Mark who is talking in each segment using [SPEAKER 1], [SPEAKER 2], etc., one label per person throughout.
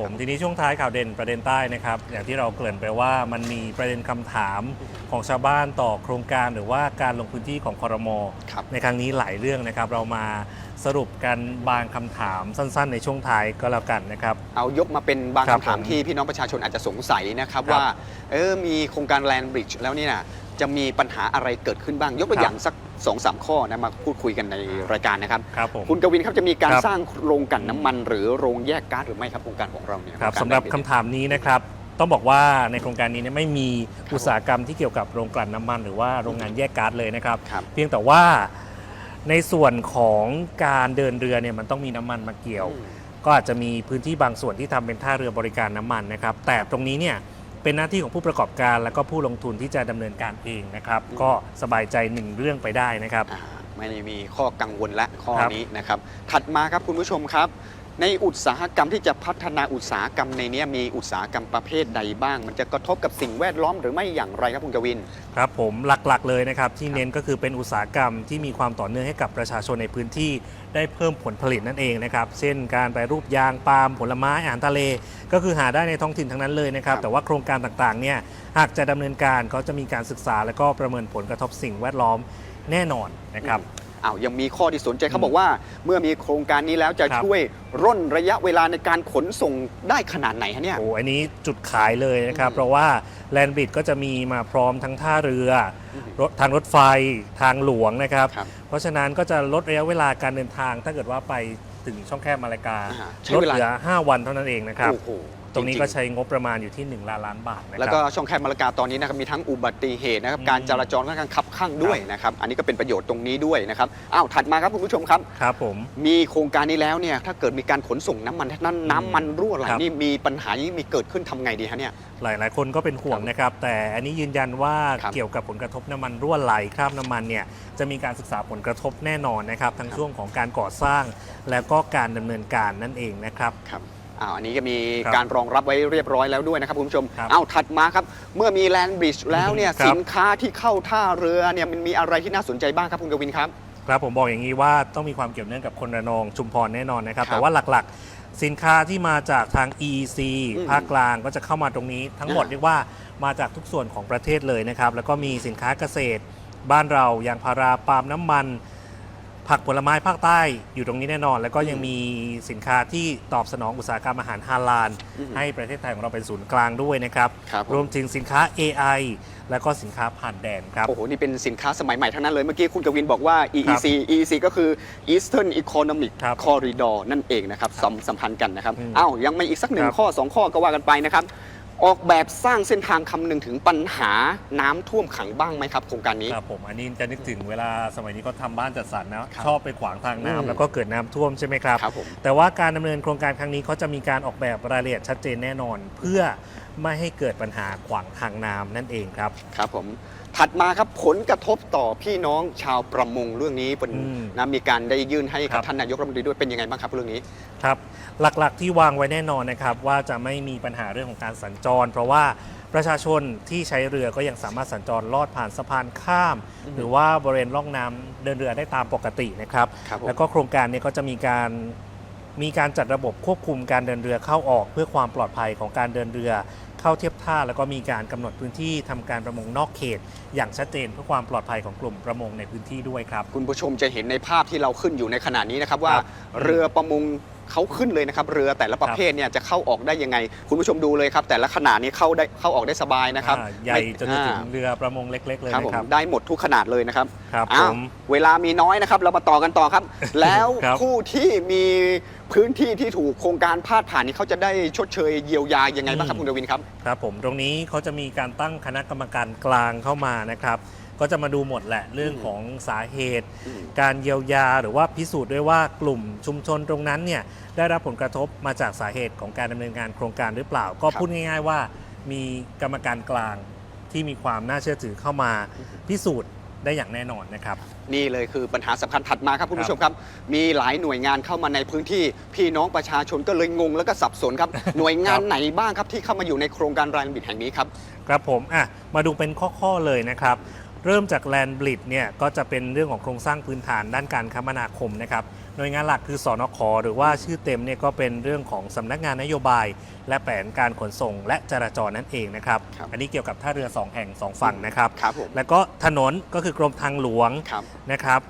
[SPEAKER 1] ผมทีนี้ช่วงท้ายข่าวเด่นประเด็นใต้นะครับ อย่างที่เราเกริ่นไปว่ามันมีประเด็นคำถามของชาวบ้านต่อโครงการหรือว่าการลงพื้นที่ของคอรมอ
[SPEAKER 2] ครับ
[SPEAKER 1] ในครั้งนี้หลายเรื่องนะครับ เรามาสรุปกันบางคำถามสั้น ๆ ในช่วงท้ายก็แล้วกันนะครับ
[SPEAKER 2] เอายกมาเป็นบาง
[SPEAKER 1] ครับ
[SPEAKER 2] คำถาม
[SPEAKER 1] ผม
[SPEAKER 2] ที่พี่น้องประชาชนอาจจะสงสัยนะครับ
[SPEAKER 1] ครับ
[SPEAKER 2] ว่าเออมีโครงการแลนบริดจ์แล้วเนี่ยนะ จะมีปัญหาอะไรเกิดขึ้นบ้าง ยกตัว
[SPEAKER 1] ครับ
[SPEAKER 2] อย่างสัก2อสข้อนะมาพูดคุยกันในรายการนะครับ
[SPEAKER 1] ครับผม
[SPEAKER 2] คุณกวินครับจะมีการ
[SPEAKER 1] ครับ
[SPEAKER 2] สร้างโรงกลั่นน้ำมัน หรือโรงแยกก๊าซหรือไม่ครับโครงการของเราเนี่ย
[SPEAKER 1] ครับ
[SPEAKER 2] โงกา
[SPEAKER 1] สำหรับ
[SPEAKER 2] แลน
[SPEAKER 1] คำ
[SPEAKER 2] ดจ
[SPEAKER 1] ถามนี้นะครับ ต้องบอกว่าในโครงการนี้เนี่ยไม่มี
[SPEAKER 2] ครับ
[SPEAKER 1] อุตสาหกรรมที่เกี่ยวกับโรงกลั่นน้ำมัน หรือว่าโรงงานแยกก๊าซเลยนะครับ
[SPEAKER 2] ครับ
[SPEAKER 1] เพียงแต่ว่าในส่วนของการเดินเรือเนี่ยมันต้องมีน้ำมันมาเกี่ยว
[SPEAKER 2] อืม
[SPEAKER 1] ก็อาจจะมีพื้นที่บางส่วนที่ทำเป็นท่าเรือบริการน้ำมันนะครับ แต่ตรงนี้เนี่ย เป็นหน้าที่ของผู้ประกอบการและก็ผู้ลงทุนที่จะดำเนินการเองนะครับ
[SPEAKER 2] อืม
[SPEAKER 1] ก็สบายใจหนึ่งเรื่องไปได้นะครับ
[SPEAKER 2] อ่าไม่ได้มีข้อกังวลและข้อ
[SPEAKER 1] ครับ
[SPEAKER 2] นี้นะครับ ถัดมาครับคุณผู้ชมครับ ในอุตสาหกรรมที่จะพัฒนาอุตสาหกรรมในเนี้ยมีอุตสาหกรรมประเภทใดบ้าง มันจะกระทบกับสิ่งแวดล้อมหรือไม่อย่างไรครับคุณกวิน
[SPEAKER 1] ครับผมหลักๆเลยนะครับ ที่
[SPEAKER 2] ครับ
[SPEAKER 1] เน้นก็คือเป็นอุตสาหกรรมที่มีความต่อเนื่องให้กับประชาชนในพื้นที่ได้เพิ่มผลผลิตนั่นเองนะครับ เช่นการแปรรูปยางปาล์มผลไม้อาหารทะเล ก็คือหาได้ในท้องถิ่นทั้งนั้นเลยนะครับ
[SPEAKER 2] ครับ
[SPEAKER 1] แต่ว่าโครงการต่างๆเนี่ยหากจะดำเนินการก็จะมีการศึกษา และก็ประเมินผลกระทบสิ่งแวดล้อมแน่นอนนะครับ
[SPEAKER 2] อ้าวยังมีข้อที่สนใจเขา
[SPEAKER 1] อืม
[SPEAKER 2] บอกว่า เมื่อมีโครงการนี้แล้วจะ
[SPEAKER 1] ครับ
[SPEAKER 2] ช่วยร่นระยะเวลาในการขนส่งได้ขนาดไหนฮะเนี่ย
[SPEAKER 1] โอ้อันนี้จุดขายเลยนะครับ
[SPEAKER 2] อืม
[SPEAKER 1] เพราะว่าแลนบิดก็จะมีมาพร้อมทั้งท่าเรือ
[SPEAKER 2] อืม
[SPEAKER 1] รถทางรถไฟทางหลวงนะครับ
[SPEAKER 2] ครับ
[SPEAKER 1] เพราะฉะนั้นก็จะลดระยะเวลาการเดินทาง ถ้าเกิดว่าไปถึงช่องแคบมาลายกา
[SPEAKER 2] อ่าใช้
[SPEAKER 1] ลด
[SPEAKER 2] เวลา
[SPEAKER 1] เหลือ 5 วันเท่านั้นเองนะครับ
[SPEAKER 2] โอ้โห
[SPEAKER 1] ตรงนี้
[SPEAKER 2] จ
[SPEAKER 1] ก็
[SPEAKER 2] ๆ
[SPEAKER 1] ใช้งบประมาณอยู่ที่1ล้านล้านบาทนะ
[SPEAKER 2] แล้ว
[SPEAKER 1] ค
[SPEAKER 2] ก็
[SPEAKER 1] รับ
[SPEAKER 2] ช่องแคบมาลากาตอนนี้นะครับมีทั้งอุบัติเหตุนะครับ
[SPEAKER 1] อืม
[SPEAKER 2] การจราจรค่อนข้างคับข้างด้วยนะครับอันนี้ก็เป็นประโยชน์ตรงนี้ด้วยนะครับอ้าวถัดมาครับคุณผู้ชมครับ
[SPEAKER 1] ครับผม
[SPEAKER 2] มีโครงการนี้แล้วเนี่ยถ้าเกิดมีการขนส่งน้ำมันนั้นน้ำมันรั่วไหล
[SPEAKER 1] ครับ
[SPEAKER 2] นี่มีปัญหานี้มีเกิดขึ้นทำไงดีฮะเนี่ย
[SPEAKER 1] หลาย ๆ คนก็เป็นห่วงนะครับ แต่อันนี้ยืนยันว่า
[SPEAKER 2] ครับ
[SPEAKER 1] เกี่ยวกับผลกระทบน้ำมันรั่วไหลคราบน้ำมันเนี่ยจะมีการศึกษาผลกระทบแน่นอนนะครับ ทั้ง
[SPEAKER 2] ครับ
[SPEAKER 1] ช่วงของการก่อสร้าง แล้วก็การดำเนินการนั่นเองนะครับ
[SPEAKER 2] ครับ อ้าวอันนี้ก็มี
[SPEAKER 1] ครับ
[SPEAKER 2] การรองรับไว้เรียบร้อยแล้วด้วยนะครับคุณผู้ชม
[SPEAKER 1] ครับ
[SPEAKER 2] อ้าวถัดมาครับ เมื่อมีแลนบริดจ์แล้วเนี่ย
[SPEAKER 1] ครับ
[SPEAKER 2] สินค้าที่เข้าท่าเรือเนี่ยมันมีอะไรที่น่าสนใจบ้างครับคุณกวินครับ
[SPEAKER 1] ครับผมบอกอย่างนี้ว่าต้องมีความเกี่ยวเนื่องกับคนระนองชุมพรแน่นอนนะครับ
[SPEAKER 2] ครับ
[SPEAKER 1] แต่ว่าหลักๆ สินค้าที่มาจากทาง EEC
[SPEAKER 2] อืม
[SPEAKER 1] ภาคกลางก็จะเข้ามาตรงนี้ทั้งหมด
[SPEAKER 2] อ่า
[SPEAKER 1] เรียกว่ามาจากทุกส่วนของประเทศเลยนะครับ แล้วก็มีสินค้าเกษตร บ้านเรายางพาราปาล์มน้ำมัน ผักผลไม้ภาคใต้อยู่ตรงนี้แน่นอน แล้วก็ยังมีสินค้าที่ตอบสนองอุตสาหกรรมอาหารฮาลาล
[SPEAKER 2] อืม
[SPEAKER 1] ให้ประเทศไทยของเราเป็นศูนย์กลางด้วยนะครับ
[SPEAKER 2] ครับผม
[SPEAKER 1] รวมถึงสินค้า AI แล้วก็สินค้าผ่านแดนครับ
[SPEAKER 2] โอ้โห นี่เป็นสินค้าสมัยใหม่ทั้งนั้นเลย เมื่อกี้คุณกวินบอกว่า EEC EEC ก็คือ Eastern Economic
[SPEAKER 1] ครับ
[SPEAKER 2] Corridor นั่นเองนะครับสัมสัมพันธ์กันนะครับ
[SPEAKER 1] อืม
[SPEAKER 2] อ้าว ยังไม่อีกสักหนึ่ง
[SPEAKER 1] ครับ
[SPEAKER 2] ข้อ 2 ข้อก็ว่ากันไปนะครับ ออกแบบสร้างเส้นทางคำนึงถึงปัญหาน้ำท่วมขังบ้างไหมครับ โครงการนี้
[SPEAKER 1] ครับผมอันนี้จะนึกถึงเวลาสมัยนี้ก็ทำบ้านจัดสรรนะ
[SPEAKER 2] ครับ
[SPEAKER 1] ชอบไปขวางทางน้ำ
[SPEAKER 2] อืม
[SPEAKER 1] แล้วก็เกิดน้ำท่วมใช่ไหมครับ
[SPEAKER 2] ครับผม
[SPEAKER 1] แต่ว่าการดำเนินโครงการครั้งนี้เขาจะมีการออกแบบรายละเอียดชัดเจนแน่นอน เพื่อไม่ให้เกิดปัญหาขวางทางน้ำนั่นเองครับ
[SPEAKER 2] ครับผมถัดมาครับผลกระทบต่อพี่น้องชาวประมงเรื่องนี้เป็น
[SPEAKER 1] อืม
[SPEAKER 2] นะมีการได้ยื่นให้
[SPEAKER 1] ครั
[SPEAKER 2] กับบ ท่านนายกรัฐมนตรีด้วยเป็นยังไงบ้างครับเรื่องนี้
[SPEAKER 1] ครับหลักๆที่วางไว้แน่นอนนะครับว่าจะไม่มีปัญหาเรื่องของการสัญจร เพราะว่าประชาชนที่ใช้เรือก็ยังสามารถสัญจรลอดผ่านสะพานข้าม
[SPEAKER 2] อืม
[SPEAKER 1] หรือว่าบริเวณร่องน้ำเดินเรือได้ตามปกตินะครับ
[SPEAKER 2] ครับผม
[SPEAKER 1] แล้วก็โครงการเนี้ก็จะมีการ มีการจัดระบบควบคุมการเดินเรือเข้าออก เพื่อความปลอดภัยของการเดินเรือ เข้าเทียบท่า แล้วก็มีการกำหนดพื้นที่ทำการประมงนอกเขต อย่างชัดเจนเพื่อความปลอดภัยของกลุ่มประมงในพื้นที่ด้วยครับ
[SPEAKER 2] คุณผู้ชมจะเห็นในภาพที่เราขึ้นอยู่ในขณะนี้นะครับว่า
[SPEAKER 1] ครับ
[SPEAKER 2] เรือประมงเขาขึ้นเลยนะครับเรือแต่ละประเภทเนี่ยจะเข้าออกได้ยังไง คุณผู้ชมดูเลยครับ แต่ละขนาดนี้เข้าได้เข้าออกได้สบายนะครับ
[SPEAKER 1] อ่าใหญ่
[SPEAKER 2] ไม่
[SPEAKER 1] จนถึง
[SPEAKER 2] อ่า
[SPEAKER 1] เรือประมงเล็ก ๆ เลย
[SPEAKER 2] ครับผม
[SPEAKER 1] นะครับ
[SPEAKER 2] ได้หมดทุกขนาดเลยนะครับ
[SPEAKER 1] ครับ
[SPEAKER 2] อ้า
[SPEAKER 1] ผ
[SPEAKER 2] ว
[SPEAKER 1] ม
[SPEAKER 2] เวลามีน้อยนะครับ เรามาต่อกันต่อครับ แล้ว
[SPEAKER 1] ครับ
[SPEAKER 2] ผู้ที่มี พื้นที่ที่ถูกโครงการพาดผ่านนี้เขาจะได้ชดเชยเยียวยายังไงบ้างครับคุณดวินครับ
[SPEAKER 1] ครับผมตรงนี้เขาจะมีการตั้งคณะกรรมการกลางเข้ามานะครับ ก็จะมาดูหมดแหละเรื่องของสาเหตุ
[SPEAKER 2] อืม
[SPEAKER 1] การเยียวยาหรือว่าพิสูจน์ด้วยว่ากลุ่มชุมชนตรงนั้นเนี่ยได้รับผลกระทบมาจากสาเหตุของการดำเนินงานโครงการหรือเปล่า ก็
[SPEAKER 2] ครับ
[SPEAKER 1] พูดง่าย ๆ ว่ามีกรรมการกลางที่มีความน่าเชื่อถือเข้ามาพิสูจน์ ได้อย่างแน่นอนนะครับ
[SPEAKER 2] นี่เลยคือปัญหาสำคัญถัดมาครับคุณผู้ชมครับ มีหลายหน่วยงานเข้ามาในพื้นที่ พี่น้องประชาชนก็เลยงงแล้วก็สับสนครับ หน่วยงาน
[SPEAKER 1] ครับ
[SPEAKER 2] ไหนบ้างครับที่เข้ามาอยู่ในโครงการรายบิดแห่งนี้ครับ
[SPEAKER 1] ครับผมอะมาดูเป็นข้อ ๆ เลยนะครับ เริ่มจากแลนด์บลิดเนี่ยก็จะเป็นเรื่องของโครงสร้างพื้นฐานด้านการคมนาคมนะครับหน่วยงานหลักคือสอนคหรือว่าชื่อเต็มเนี่ยก็เป็นเรื่องของสำนักงานนโยบาย และแผนการขนส่ง และจราจรนั่นเองนะครับ
[SPEAKER 2] ครับ
[SPEAKER 1] อันนี้เกี่ยวกับท่าเรือสองแห่งสองฝั่งนะครับ
[SPEAKER 2] ครับผม
[SPEAKER 1] แล้วก็ถนนก็คือกรมทางหลวง
[SPEAKER 2] ครับ
[SPEAKER 1] นะครับ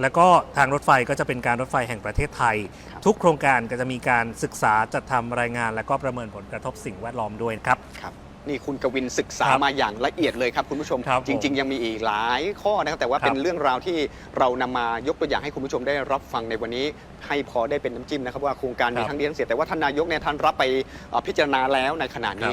[SPEAKER 1] แล้วก็ทางรถไฟก็จะเป็นการรถไฟแห่งประเทศไทย
[SPEAKER 2] ครับ
[SPEAKER 1] ทุกโครงการก็จะมีการศึกษาจัดทำรายงาน และก็ประเมินผลกระทบสิ่งแวดล้อมด้วยครับ
[SPEAKER 2] ครับ นี่คุณกวินศึกษา
[SPEAKER 1] ครับ
[SPEAKER 2] มาอย่างละเอียดเลยครับคุณผู้ชม
[SPEAKER 1] ครับผม
[SPEAKER 2] จริง ๆ ยังมีอีกหลายข้อนะครับแต่ว่า
[SPEAKER 1] ครับ
[SPEAKER 2] เป็นเรื่องราวที่เรานำมายกตัวอย่างให้คุณผู้ชมได้รับฟังในวันนี้ ให้พอได้เป็นน้ำจิ้มนะครับว่าโครงการมี
[SPEAKER 1] ครับ
[SPEAKER 2] ทั้งดีทั้งเสียแต่ว่าท่านนายกเนี่ยท่านรับไปเอ่อพิจารณาแล้วในขณะนี้